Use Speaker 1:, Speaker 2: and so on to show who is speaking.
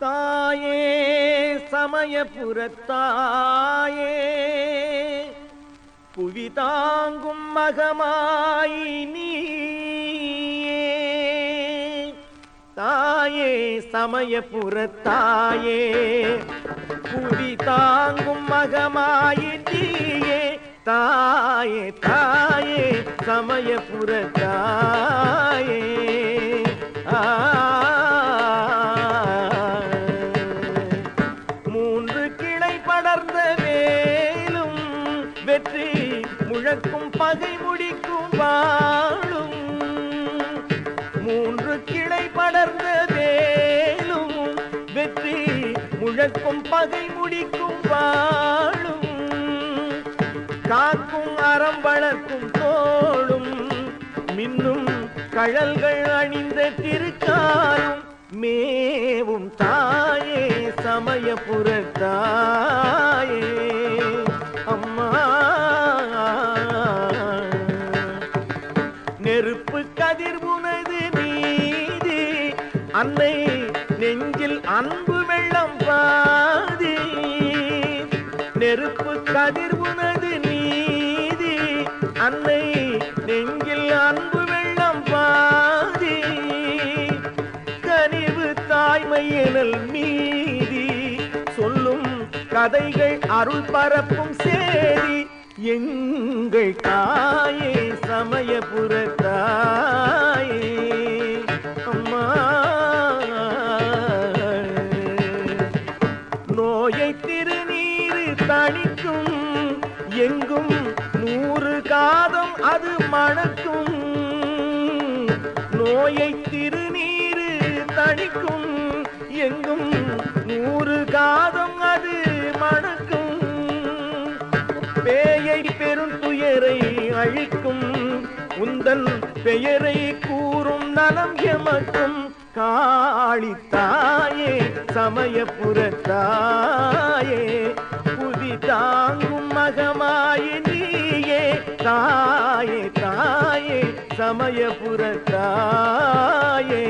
Speaker 1: தாயே சமயபுரத்தாயே. புவி தாங்கும் மகமாயி நீயே. தாயே சமயபுரத்தாயே. புவி தாங்கும் மகமாய் நீயே. தாயே தாயே சமயபுரத்தாயே. பகை முடிக்கும் வாழும் மூன்று கிளை படர்ந்த வேலும். வெற்றி முழக்கும் பகை முடிக்கும் வாழும் காக்கும் அறம் வளர்க்கும் தோளும். மின்னும் கழல்கள் அணிந்த திருக்காலும். மேவும் தாயே சமய தாயே அன்னை நெஞ்சில் அன்பு வெள்ளம் பாதி நெருப்பு கதிர் உனது நீதி. அன்னை நெஞ்சில் அன்பு வெள்ளம் பாதி கனிவு தாய்மையினல் மீதி. சொல்லும் கதைகள் அருள் பரப்பும் சேரி எங்கள் தாயே. தணிக்கும். எங்கும் நூறு காதம் அது மணக்கும். நோயை திருநீரு தணிக்கும். எங்கும் நூறு காதம் அது மணக்கும். பேயை பெரும் துயரை அழிக்கும். உந்தன் பெயரை கூறும் நலம் எமக்கும். காளி தாயே சமயபுர தாங்கும் மகமாயி நீயே. தாயே தாயே சமயபுர தாயே.